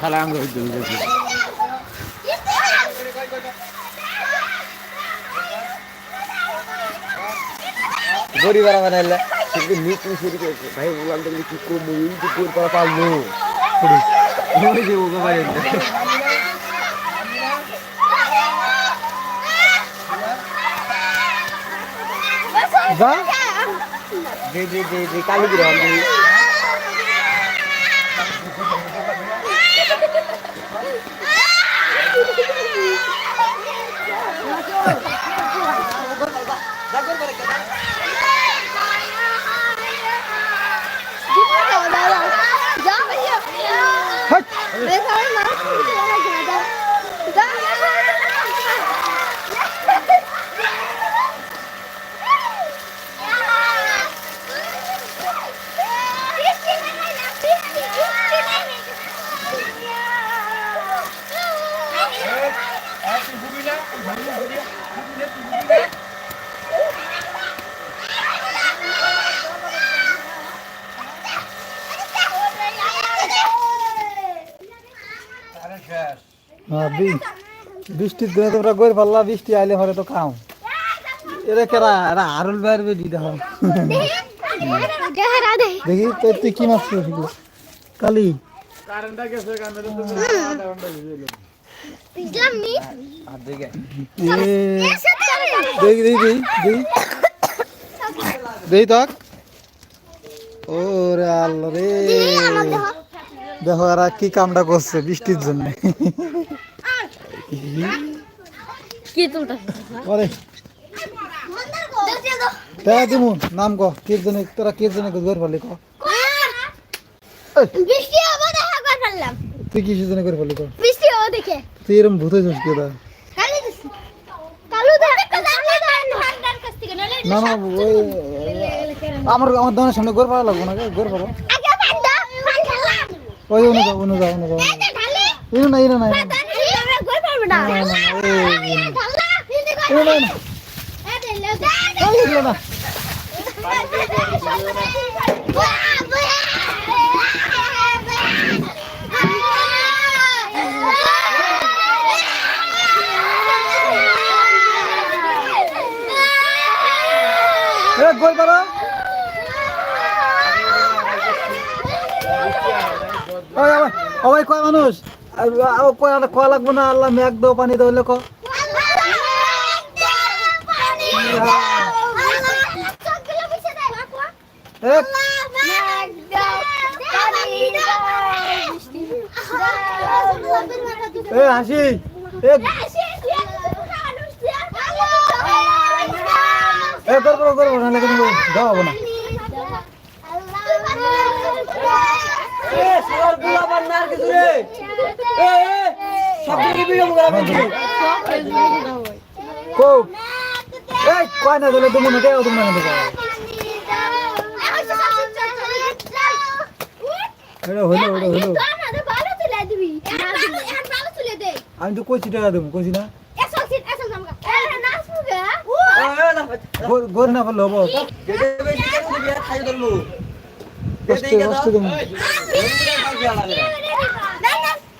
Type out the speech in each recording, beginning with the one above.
শালা আঙ্গ গরিব আর বানাইলে কিন্তু মিট শুরু করেছে ভাই বললাম তো কি করব এই তো করা পারল যা যে যে যে যে কালি করে আমি হ্যাঁ, বি- বৃষ্টির দিনে তোমরা গই পাল্লা, বৃষ্টি আইলে হরে তো খাও। এরা কেরা, এরা আরুল বাইর বেদি দেখো। দেখি, তো তুই কি মাছ শিখলো কালি। দেখো এরা কি কামটা করছে বৃষ্টির জন্য। কি তুলটা ওরে তাই দিমু নাম ক কে জন্য তোরা কে জন্য ঘর পারলি ক? বৃষ্টি হব দেখা করে ফেললাম। তুই কিসের জন্য করে পারলি ক? বৃষ্টি হব দেখে। তুই এরম ভূত হয়েছিস কে দা কালু থেকে না না আমার আমার দোকানের সামনে ঘর পাড়া লাগবো না ঘর পাড়া আগে ঠান্ডা ঠান্ডা ওই অনু যাও অনু যাও অনু যাও। ইনো না ইনো না ইনো না। আমরা পাড়া ওই আমার ওই কয় মানুষ কয় লাগবো না আল্লাহ। দাও পানি দাও এ হাসি এ না এই কয় না দিলে তুমি না তুমি না এটা হইল আমি তো কইছি টাকা দেবো কইছি না গোর না পারলে হব কষ্ট কষ্ট দেবো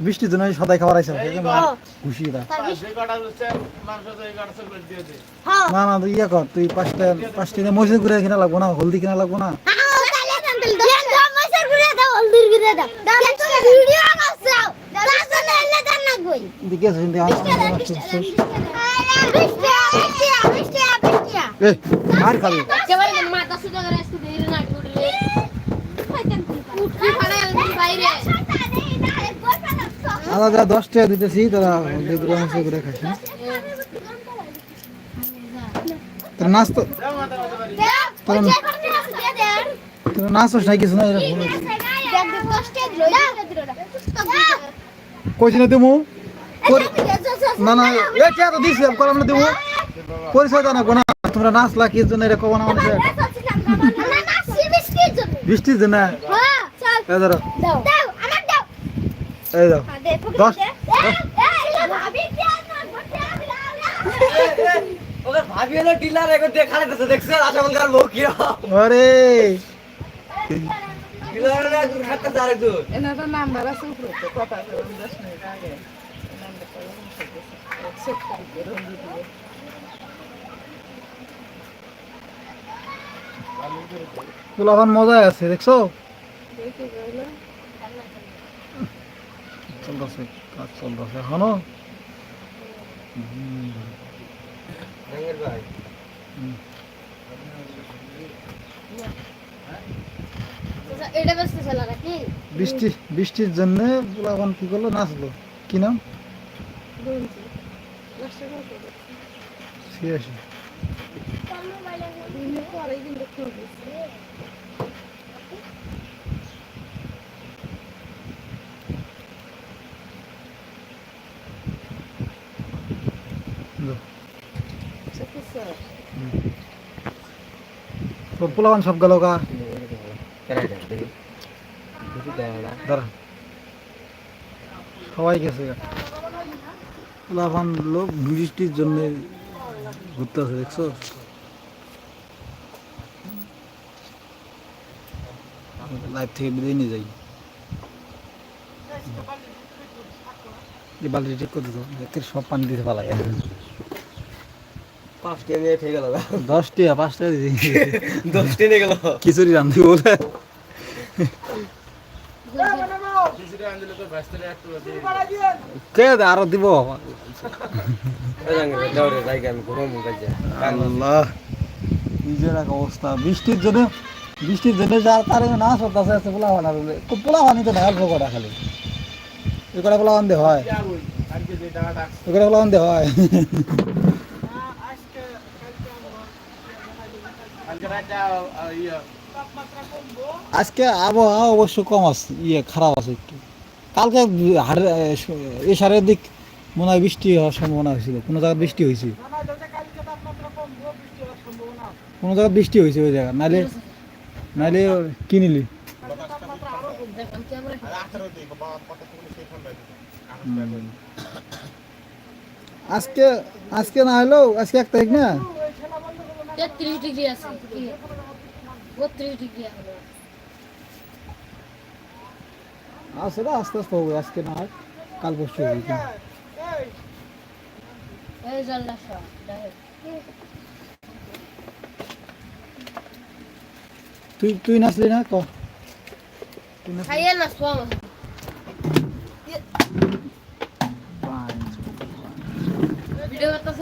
বৃষ্টির জন্য সদাই খাবার আইসা খুশি দা না না তুই ইয়ে কর তুই পাঁচটা পাঁচটা দিনে মসজিদ ঘুরে কিনা লাগবো না হলদি কিনা লাগবো না। দিকে আছে কিন্তু আমার- আলাদা দশ টাকা দিতেছি তোরা মসজিদ ঘুরে খাস না তোর নাচ তো তোর নাচস নাই কিছু না এরকম কইছি না তুমি না না এ কে তো দিছি কলাম না দেবো পরিচয় জানা কোনা তোমরা নাচলা কি জন্য এটা কব না মানুষে বৃষ্টির জন্য। হ্যাঁ দাও। এই দাও। দশ- দে। এই, এই, এই, ভাবি দেন না, ভোটে আমি লাও, লাও। ওকে ভাবি হলো ডিলার এখন দেখা যাচ্ছে দেখছেন আশা বলকার বউ কি আরে। ডিলার একজন খাটতে যার একজন এনারা নাম্বার আছে উপরে তো কথা করলাম দশ মিনিট আগে। নাম্বারটা চেক করি রঞ্জিত দিয়ে তোলা মজায় আছে দেখছ? চলতেছে কাজ চলতেছে এখনও আচ্ছা, এটা ব্যস্ত ছিল নাকি? বৃষ্টি বৃষ্টির জন্য পোলা এখন কি করল? নাচলো। কি নাম? ছিয়াশি তো পোলাবান সব গেল গা। সবাই গেছে পোলাবান লোক বৃষ্টির জন্য ঘুরতে আছে দেখছ? লাইভ থেকে বিদায় নিয়ে যাই। বালতি ঠিক করে দিত সব পানি দিতে পালাই পাঁচটা নিয়ে ঠিক গেল দশটি পাঁচটা দিয়েছি দশটা নিয়ে গেল? খিচুড়ি রান্ধি বলে। কে দে আরও দিব। আল্লাহ। নিজের এক অবস্থা। বৃষ্টির জন্য বৃষ্টির জন্য যার তার না সরকার আছে পোলা বলে পোলা বানি তো ঢাল কটা খালি। এ কটা পোলা বান্ধে হয়? এ কটা পোলা বান্ধে হয়? আজকে আবহাওয়া অবশ্য কম আছে ইয়ে খারাপ আছে একটু। কালকে হাড় এ সারের দিক মনে হয় বৃষ্টি হওয়ার সম্ভাবনা হয়েছিল। কোনো জায়গায় বৃষ্টি হয়েছে? কোনো জায়গায় বৃষ্টি হয়েছে ওই জায়গা নাইলে নাইলে কিনিলি আজকে আজকে না হলেও আজকে এক তারিখ না? তেত্রিশ ডিগ্রি আছে। বত্রিশ ডিগ্রি আছে। আস্তে আস্তে হবে আজকে না কাল পরশু হবে এই সব তুই তুই নাচলি না? ক? খাইয়ে না ভিডিও করতেছ?